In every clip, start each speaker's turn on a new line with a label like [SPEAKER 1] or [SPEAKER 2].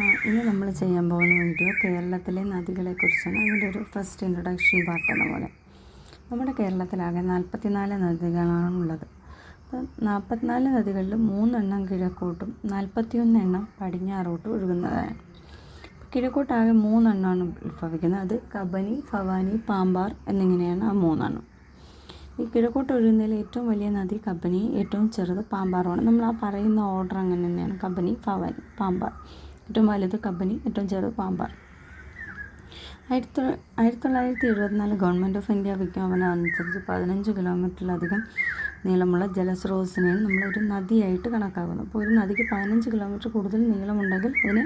[SPEAKER 1] ആ, ഇന്ന് നമ്മൾ ചെയ്യാൻ പോകുന്ന വീഡിയോ കേരളത്തിലെ നദികളെക്കുറിച്ചാണ്. അതിന്റെ ഒരു ഫസ്റ്റ് ഇൻട്രൊഡക്ഷൻ പാർട്ട് എന്ന പോലെ. നമ്മുടെ കേരളത്തിലാകെ നാൽപ്പത്തിനാല് നദികളാണുള്ളത്. അപ്പം നാൽപ്പത്തിനാല് നദികളിൽ മൂന്നെണ്ണം കിഴക്കോട്ടും നാൽപ്പത്തിയൊന്ന് എണ്ണം പടിഞ്ഞാറോട്ടും ഒഴുകുന്നതാണ്. കിഴക്കോട്ടാകെ മൂന്നെണ്ണമാണ് ഉത്ഭവിക്കുന്നത്. അത് കബനി ഭവാനി പാമ്പാർ എന്നിങ്ങനെയാണ് ആ മൂന്നെണ്ണം. ഈ കിഴക്കോട്ട് ഒഴുകുന്നതിൽ ഏറ്റവും വലിയ നദി കബനി ഏറ്റവും ചെറുത് പാമ്പാറുമാണ്. നമ്മൾ ആ പറയുന്ന ഓർഡർ അങ്ങനെ തന്നെയാണ്. കബനി ഭവാനി പാമ്പാർ. ഏറ്റവും വലുത് കമ്പനി ഏറ്റവും ചെറുത് പാമ്പാർ. ആയിരത്തി തൊള്ളായിരത്തി എഴുപത്തിനാല് ഗവൺമെന്റ് ഓഫ് ഇന്ത്യ വിജ്ഞാപനം അനുസരിച്ച് പതിനഞ്ച് കിലോമീറ്ററിലധികം നീളമുള്ള ജലസ്രോതസ്സിനെയാണ് നമ്മളൊരു നദിയായിട്ട് കണക്കാക്കുന്നു. അപ്പോൾ ഒരു നദിക്ക് പതിനഞ്ച് കിലോമീറ്റർ കൂടുതൽ നീളമുണ്ടെങ്കിൽ അതിനെ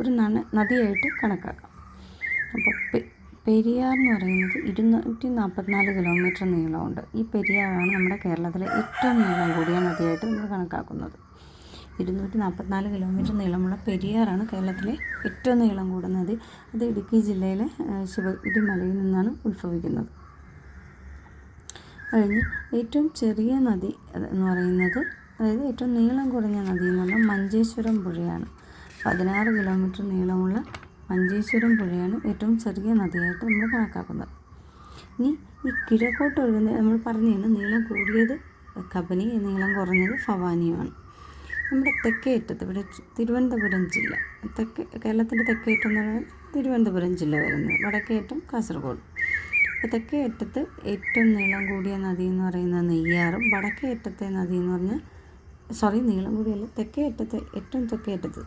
[SPEAKER 1] ഒരു നദിയായിട്ട് കണക്കാക്കാം. അപ്പോൾ പെരിയാർ എന്ന് പറയുന്നത് ഇരുന്നൂറ്റി നാൽപ്പത്തിനാല് കിലോമീറ്റർ നീളമുണ്ട്. ഈ പെരിയാറാണ് നമ്മുടെ കേരളത്തിലെ ഏറ്റവും നീളം കൂടിയ നദിയായിട്ട് നമ്മൾ കണക്കാക്കുന്നത്. ഇരുന്നൂറ്റി നാൽപ്പത്തിനാല് കിലോമീറ്റർ നീളമുള്ള പെരിയാറാണ് കേരളത്തിലെ ഏറ്റവും നീളം കൂടിയ നദി അത് ഇടുക്കി ജില്ലയിലെ ശിവഗിരി മലയിൽ നിന്നാണ് ഉത്ഭവിക്കുന്നത്. കഴിഞ്ഞ് ഏറ്റവും ചെറിയ നദി എന്ന് പറയുന്നത് അതായത് ഏറ്റവും നീളം കുറഞ്ഞ നദി എന്ന് പറഞ്ഞാൽ മഞ്ചേശ്വരം പുഴയാണ്. പതിനാറ് കിലോമീറ്റർ നീളമുള്ള മഞ്ചേശ്വരം പുഴയാണ് ഏറ്റവും ചെറിയ നദിയായിട്ട് നമ്മൾ കണക്കാക്കുന്നത്. ഇനി ഈ കിഴക്കോട്ട് ഒഴുകുന്ന നമ്മൾ പറഞ്ഞാണ് നീളം കൂടിയത് കബനി നീളം കുറഞ്ഞത് ഭവാനിയുമാണ്. നമ്മുടെ തെക്കേറ്റത്ത് ഇവിടെ തിരുവനന്തപുരം ജില്ല. തെക്കേ കേരളത്തിന്റെ തെക്കേറ്റം എന്ന് പറയുന്നത് തിരുവനന്തപുരം ജില്ല വരുന്നത്. വടക്കേറ്റം കാസർഗോഡ്. അപ്പോൾ തെക്കേറ്റത്ത് ഏറ്റവും നീളം കൂടിയ നദി എന്ന് പറയുന്നത് നെയ്യാറും വടക്കേറ്റത്തെ നദി എന്ന് പറഞ്ഞാൽ സോറി നീളം കൂടിയല്ല തെക്കേയറ്റത്തെ ഏറ്റവും തെക്കേറ്റത്ത്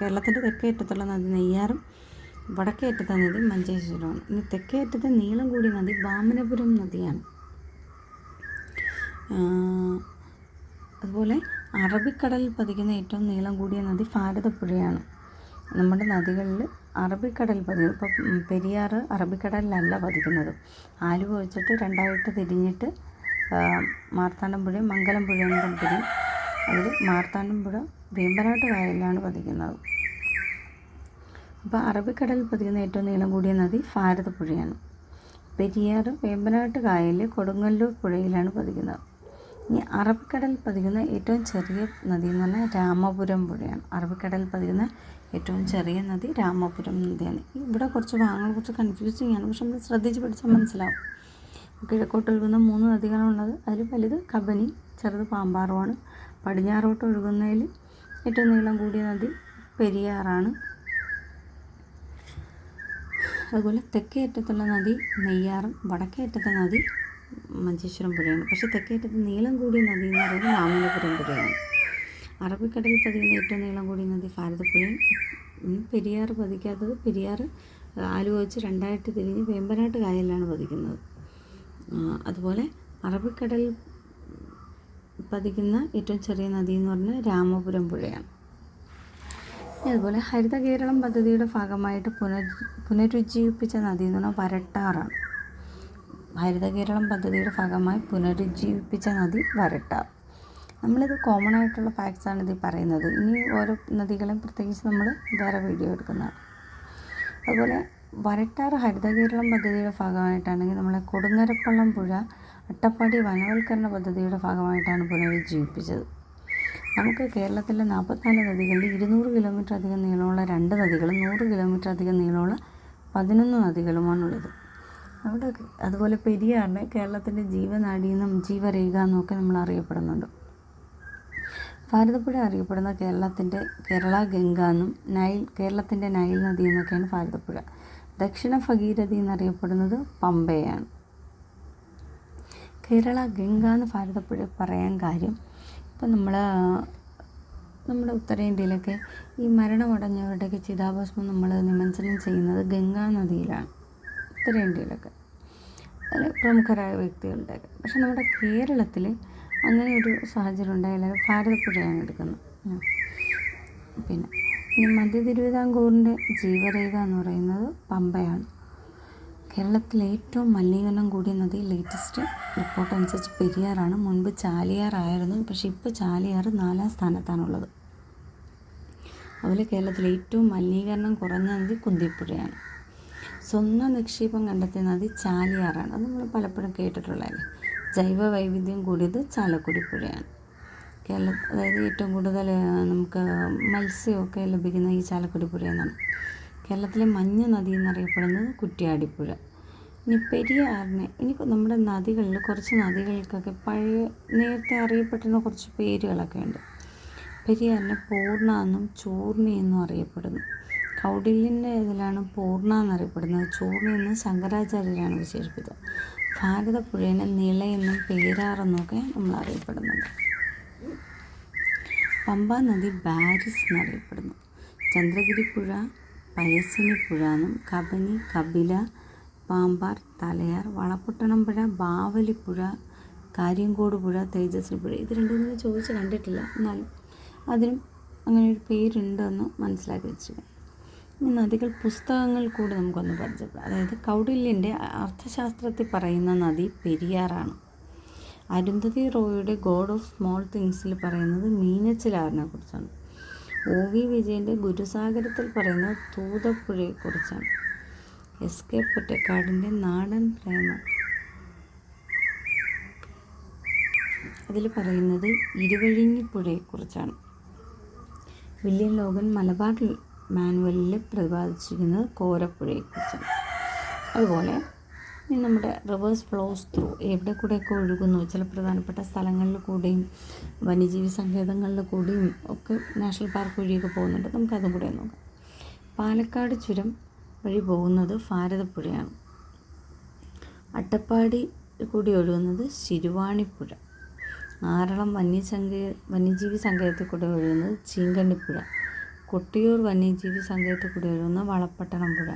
[SPEAKER 1] കേരളത്തിന്റെ തെക്കേറ്റത്തുള്ള നദി നെയ്യാറും വടക്കേറ്റത്തെ നദി മഞ്ചേശ്വരമാണ് ഇനി തെക്കേറ്റത്തെ നീളം കൂടിയ നദി വാമനപുരം നദിയാണ്. അതുപോലെ അറബിക്കടലിൽ പതിക്കുന്ന ഏറ്റവും നീളം കൂടിയ നദി ഭാരതപ്പുഴയാണ്. നമ്മുടെ നദികളിൽ അറബിക്കടൽ പതിക്കും ഇപ്പോൾ പെരിയാർ അറബിക്കടലിലല്ല പതിക്കുന്നത്. ആലു വെച്ചിട്ട് രണ്ടായിട്ട് തിരിഞ്ഞിട്ട് ആ, മാർത്താണ്ഡംപുഴയും മംഗലംപുഴയും കൊണ്ട് തിരിയും. അതിൽ മാർത്താണ്ഡംപുഴ വേമ്പനാട്ട് കായലിലാണ് പതിക്കുന്നത്. അപ്പോൾ അറബിക്കടലിൽ പതിക്കുന്ന ഏറ്റവും നീളം കൂടിയ നദി ഭാരതപ്പുഴയാണ്. പെരിയാർ വേമ്പനാട്ട് കായലിൽ കൊടുങ്ങല്ലൂർ പുഴയിലാണ് പതിക്കുന്നത്. ഇനി അറബിക്കടൽ പതിക്കുന്ന ഏറ്റവും ചെറിയ നദി എന്ന് പറഞ്ഞാൽ രാമപുരം പുഴയാണ്. അറബിക്കടൽ പതിക്കുന്ന ഏറ്റവും ചെറിയ നദി രാമപുരം നദിയാണ്. ഇവിടെ കുറച്ച് ഭാഗങ്ങൾ കുറച്ച് കൺഫ്യൂസിങ് ആണ്. പക്ഷെ നമ്മൾ ശ്രദ്ധിച്ച് പഠിച്ചാൽ മനസ്സിലാവും. കിഴക്കോട്ട് ഒഴുകുന്ന മൂന്ന് നദികളാണുള്ളത് അതിൽ വലുത് കബനി ചെറുത് പാമ്പാറുമാണ് പടിഞ്ഞാറോട്ട് ഒഴുകുന്നതിൽ ഏറ്റവും നീളം കൂടിയ നദി പെരിയാറാണ്. അതുപോലെ തെക്കേ അറ്റത്തുള്ള നദി നെയ്യാറും വടക്കേ അറ്റത്തെ നദി മഞ്ചേശ്വരം പുഴയാണ്. പക്ഷേ തെക്കേറ്റത്ത് നീളം കൂടിയ നദി എന്ന് പറയുന്നത് മാമല്ലപുരം പുഴയാണ്. അറബിക്കടലിൽ പതിയുന്ന ഏറ്റവും നീളം കൂടിയ നദി ഭാരതപ്പുഴയും. പെരിയാർ പതിക്കാത്തത് പെരിയാർ ആലുവച്ച് രണ്ടായിട്ട് തിരിഞ്ഞ് വേമ്പനാട്ട് കായലിലാണ് പതിക്കുന്നത്. അതുപോലെ അറബിക്കടലിൽ പതിക്കുന്ന ഏറ്റവും ചെറിയ നദി എന്ന് പറഞ്ഞാൽ രാമപുരം പുഴയാണ്. അതുപോലെ ഹരിത കേരളം പദ്ധതിയുടെ ഭാഗമായിട്ട് പുനർ പുനരുജ്ജീവിപ്പിച്ച നദി എന്ന് പറഞ്ഞാൽ വരട്ടാറാണ്. ഹരിത കേരളം പദ്ധതിയുടെ ഭാഗമായി പുനരുജ്ജീവിപ്പിച്ച നദി വരട്ട. നമ്മളിത് കോമൺ ആയിട്ടുള്ള ഫാക്ട്സാണ് ഇതിൽ പറയുന്നത്. ഇനി ഓരോ നദികളെയും പ്രത്യേകിച്ച് നമ്മൾ വേറെ വീഡിയോ എടുക്കുന്നതാണ്. അതുപോലെ വരട്ടാർ ഹരിത കേരളം പദ്ധതിയുടെ ഭാഗമായിട്ടാണെങ്കിൽ നമ്മളെ കൊടുങ്ങരപ്പള്ളം പുഴ അട്ടപ്പാടി വനവൽക്കരണ പദ്ധതിയുടെ ഭാഗമായിട്ടാണ് പുനരുജ്ജീവിപ്പിച്ചത്. നമുക്ക് കേരളത്തിലെ നാൽപ്പത്തിനാല് നദികളിൽ ഇരുന്നൂറ് കിലോമീറ്റർ അധികം നീളമുള്ള രണ്ട് നദികളും നൂറ് കിലോമീറ്റർ അധികം നീളമുള്ള പതിനൊന്ന് നദികളുമാണുള്ളത്. അവിടെ അതുപോലെ പെരിയാറിനെ കേരളത്തിന്റെ ജീവനാടി എന്നും ജീവരേഖ എന്നൊക്കെ നമ്മൾ അറിയപ്പെടുന്നുണ്ട്. ഭാരതപ്പുഴ അറിയപ്പെടുന്ന കേരളത്തിന്റെ കേരള ഗംഗ എന്നും നൈൽ കേരളത്തിന്റെ നൈൽ നദി എന്നൊക്കെയാണ് ഭാരതപ്പുഴ. ദക്ഷിണ ഭഗീരഥി എന്നറിയപ്പെടുന്നത് പമ്പയാണ്. കേരള ഗംഗ എന്ന് ഭാരതപ്പുഴ പറയാൻ കാര്യം ഇപ്പം നമ്മൾ നമ്മുടെ ഉത്തരേന്ത്യയിലൊക്കെ ഈ മരണമടഞ്ഞവരുടെയൊക്കെ ചിതാഭസ്മം നമ്മൾ നിമഞ്ജനം ചെയ്യുന്നത് ഗംഗാ നദിയിലാണ്. ഉത്തരേന്ത്യയിലൊക്കെ അതിൽ പ്രമുഖരായ വ്യക്തികളുണ്ടായിരുന്നു പക്ഷെ നമ്മുടെ കേരളത്തിൽ അങ്ങനെ ഒരു സാഹചര്യം ഉണ്ടായില്ല. ഭാരതപ്പുഴയാണ് എടുക്കുന്നത്. പിന്നെ ഇനി മധ്യ തിരുവിതാംകൂറിന്റെ ജീവരേഖ എന്ന് പറയുന്നത് പമ്പയാണ്. കേരളത്തിലെ ഏറ്റവും മലിനീകരണം കൂടിയ നദി ലേറ്റസ്റ്റ് റിപ്പോർട്ട് അനുസരിച്ച് പെരിയാറാണ്. മുൻപ് ചാലിയാറായിരുന്നു പക്ഷേ ഇപ്പോൾ ചാലിയാർ നാലാം സ്ഥാനത്താണുള്ളത്. അതുപോലെ കേരളത്തിലെ ഏറ്റവും മലിനീകരണം കുറഞ്ഞ നദി കുന്തിപ്പുഴയാണ്. സ്വന്തം നിക്ഷേപം കണ്ടെത്തിയ നദി ചാലിയാറാണ്. അത് നമ്മൾ പലപ്പോഴും കേട്ടിട്ടുള്ളതല്ലേ? ജൈവ വൈവിധ്യം കൂടിയത് ചാലക്കുടി പുഴയാണ്. കേരള അതായത് ഏറ്റവും കൂടുതൽ നമുക്ക് മത്സ്യമൊക്കെ ലഭിക്കുന്ന ഈ ചാലക്കുടി പുഴയിൽ നിന്നാണ് കേരളത്തിലെ മഞ്ഞ നദി എന്നറിയപ്പെടുന്നത് കുറ്റിയാടിപ്പുഴ. ഇനി പെരിയാറിന് ഇനി നമ്മുടെ നദികളിൽ കുറച്ച് നദികൾക്കൊക്കെ പഴയ നേരത്തെ അറിയപ്പെട്ടിരുന്ന കുറച്ച് പേരുകളൊക്കെ ഉണ്ട്. പെരിയാറിന് പൂർണ എന്നും ചൂർണി എന്നും അറിയപ്പെടുന്നു. കൗടില്യന്റെ ഇതിലാണ് പൂർണ എന്നറിയപ്പെടുന്നത്. ചൂട് എന്ന് ശങ്കരാചാര്യരാണ് വിശേഷിപ്പിച്ചത്. ഭാരതപ്പുഴേനെ നില എന്നും പേരാറെന്നൊക്കെ നമ്മൾ അറിയപ്പെടുന്നുണ്ട്. പമ്പ നദി ബാരിസ് എന്നറിയപ്പെടുന്നു. ചന്ദ്രഗിരി പുഴ പയസിനി പുഴ എന്നും കബനി കപില പാമ്പാർ തലയാർ വളപ്പൊട്ടണം പുഴ ബാവലിപ്പുഴ കാര്യങ്കോട് പുഴ തേജസ്വി പുഴ ഇത് രണ്ടും നിങ്ങൾ ചോദിച്ച് കണ്ടിട്ടില്ല. എന്നാലും അതിനും അങ്ങനെ ഒരു പേരുണ്ടെന്ന് മനസ്സിലാക്കി വെച്ചു ഈ നദികൾ പുസ്തകങ്ങൾ കൂടി നമുക്കൊന്ന് പരിചയപ്പെടാം അതായത് കൗടില്യന്റെ അർത്ഥശാസ്ത്രത്തിൽ പറയുന്ന നദി പെരിയാറാണ്. അരുന്ധതി റോയുടെ ഗോഡ് ഓഫ് സ്മോൾ തിങ്സിൽ പറയുന്നത് മീനച്ചിലാറിനെ കുറിച്ചാണ്. ഒ വി വിജയന്റെ ഗുരുസാഗരത്തിൽ പറയുന്നത് തൂതപ്പുഴയെക്കുറിച്ചാണ്. എസ് കെ പൊറ്റക്കാടിന്റെ നാടൻ പ്രേമം. അതിൽ പറയുന്നത് ഇരുവഴിഞ്ഞിപ്പുഴയെക്കുറിച്ചാണ് വില്യം ലോകൻ മലബാർ മാനുവലിൽ പ്രതിപാദിച്ചിരിക്കുന്നത് കോരപ്പുഴയെക്കുറിച്ചാണ് അതുപോലെ ഇനി നമ്മുടെ റിവേഴ്സ് ഫ്ലോസ് ത്രൂ എവിടെ കൂടെയൊക്കെ ഒഴുകുന്നു? ചില പ്രധാനപ്പെട്ട സ്ഥലങ്ങളിൽ കൂടെയും വന്യജീവി സങ്കേതങ്ങളിൽ കൂടിയും ഒക്കെ നാഷണൽ പാർക്ക് വഴിയൊക്കെ പോകുന്നുണ്ട്. നമുക്കതും കൂടെ നോക്കാം. പാലക്കാട് ചുരം വഴി പോകുന്നത് ഭാരതപ്പുഴയാണ്. അട്ടപ്പാടി കൂടി ഒഴുകുന്നത് ശിരുവാണിപ്പുഴ. ആറളം വന്യസങ്കേ വന്യജീവി സങ്കേതത്തിൽ കൂടെ ഒഴുകുന്നത് ചീങ്കണ്ണിപ്പുഴ. കൊട്ടിയൂർ വന്യജീവി സങ്കേതത്തിൽ കുടിയേറുന്ന വളപ്പട്ടണം പുഴ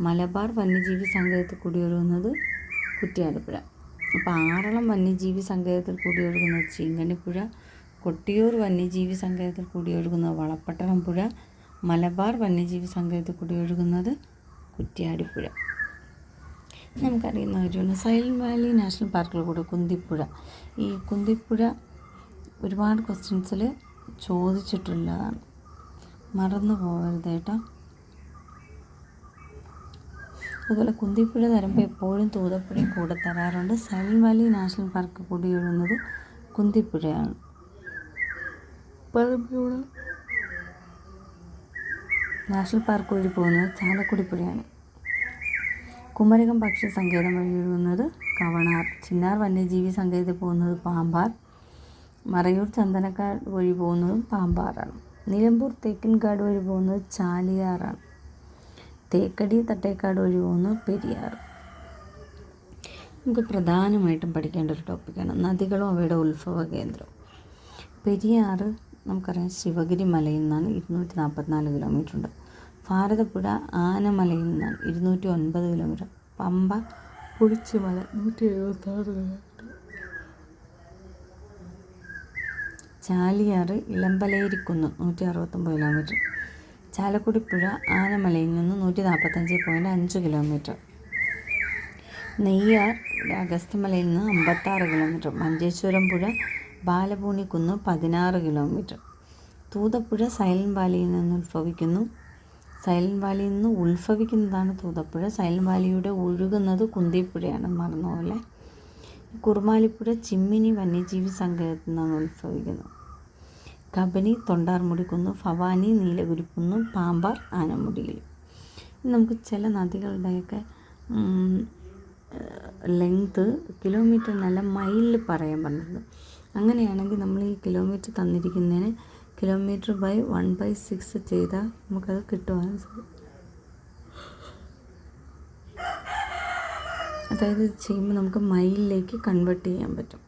[SPEAKER 1] മലബാർ വന്യജീവി സങ്കേതത്തിൽ കുടിയേറുന്നത് കുറ്റിയാലപ്പുഴ അപ്പോൾ ആറളം വന്യജീവി സങ്കേതത്തിൽ കൂടി ചീങ്കണിപ്പുഴ കൊട്ടിയൂർ വന്യജീവി സങ്കേതത്തിൽ കൂടി ഒഴുകുന്നത് വളപ്പട്ടണം പുഴ മലബാർ വന്യജീവി സങ്കേതത്തിൽ കുടിയൊഴുകുന്നത് കുറ്റിയാടിപ്പുഴ. നമുക്കറിയുന്ന കാര്യമാണ്. സൈലന്റ് വാലി നാഷണൽ പാർക്കിൽ കൂടെ കുന്തിപ്പുഴ. ഈ കുന്തിപ്പുഴ ഒരുപാട് ക്വസ്റ്റ്യൻസിൽ ചോദിച്ചിട്ടുള്ളതാണ്. മറന്നു പോകരുത് കേട്ടോ. അതുപോലെ കുന്തിപ്പുഴ തരുമ്പോൾ എപ്പോഴും തൂതപ്പുഴയും കൂടെ തരാറുണ്ട്. സൈലന്റ് വാലി നാഷണൽ പാർക്ക് കൂടി ഒഴുകുന്നത് കുന്തിപ്പുഴയാണ്. നാഷണൽ പാർക്ക് വഴി പോകുന്നത് ചാലക്കുടി പുഴയാണ് കുമരകം പക്ഷി സങ്കേതം വഴി ഒഴുകുന്നത് കവണാർ ചിന്നാർ വന്യജീവി സങ്കേതത്തിൽ പോകുന്നത് പാമ്പാർ മറയൂർ ചന്ദനക്കാട് വഴി പോകുന്നതും പാമ്പാറാണ്. നിലമ്പൂർ തേക്കിൻകാട് വഴി പോകുന്നത് ചാലിയാറാണ്. തേക്കടി തട്ടേക്കാട് വഴി പോകുന്നത് പെരിയാർ നമുക്ക് പ്രധാനമായിട്ടും പഠിക്കേണ്ട ഒരു ടോപ്പിക്കാണ് നദികളും അവയുടെ ഉത്ഭവ കേന്ദ്രവും പെരിയാർ നമുക്കറിയാം ശിവഗിരി മലയിൽ നിന്നാണ് ഇരുന്നൂറ്റി നാൽപ്പത്തിനാല് കിലോമീറ്റർ ഉണ്ട് ഭാരതപ്പുഴ ആനമലയിൽ നിന്നാണ് ഇരുന്നൂറ്റി ഒൻപത് കിലോമീറ്റർ. പമ്പ പുളിച്ചുമല നൂറ്റി എഴുപത്താറ് കിലോമീറ്റർ ചാലിയാർ ഇളമ്പലേരിക്കുന്ന് നൂറ്റി അറുപത്തൊമ്പത് കിലോമീറ്റർ. ചാലക്കുടി പുഴ ആനമലയിൽ നിന്ന് നൂറ്റി നാൽപ്പത്തഞ്ച് പോയിന്റ് അഞ്ച് കിലോമീറ്റർ. നെയ്യാർ അഗസ്ത്യമലയിൽ നിന്ന് അമ്പത്താറ് കിലോമീറ്റർ. മഞ്ചേശ്വരം പുഴ ബാലഭൂണിക്കുന്ന് പതിനാറ് കിലോമീറ്റർ. തൂതപ്പുഴ സൈലന്റ് വാലിയിൽ നിന്ന് ഉത്ഭവിക്കുന്നു. സൈലന്റ് വാലിയിൽ നിന്ന് ഉത്ഭവിക്കുന്നതാണ് തൂതപ്പുഴ. സൈലന്റ് വാലിയുടെ ഒഴുകുന്നത് കുന്തിപ്പുഴയാണ്. മറന്നുപോലെ കുറുമാലിപ്പുഴ ചിമ്മിനി വന്യജീവി സങ്കേതത്തിൽ നിന്നാണ് ഉത്ഭവിക്കുന്നത്. കബനി തൊണ്ടാർമുടിക്കുന്ന് ഭവാനി നീലകുരുക്കുന്നു പാമ്പാർ ആനമുടിയിൽ. നമുക്ക് ചില നദികളുടെയൊക്കെ ലെങ്ത്ത് കിലോമീറ്ററിനല്ല മൈലിൽ പറയാൻ പറഞ്ഞിട്ടുണ്ട് അങ്ങനെയാണെങ്കിൽ നമ്മൾ ഈ kilometre തന്നിരിക്കുന്നതിന് kilometre by one by six ചെയ്താൽ നമുക്കത് കിട്ടുവാൻ അതായത് ചെയ്യുമ്പോൾ നമുക്ക് മൈലിലേക്ക് കൺവേർട്ട് ചെയ്യാൻ പറ്റും.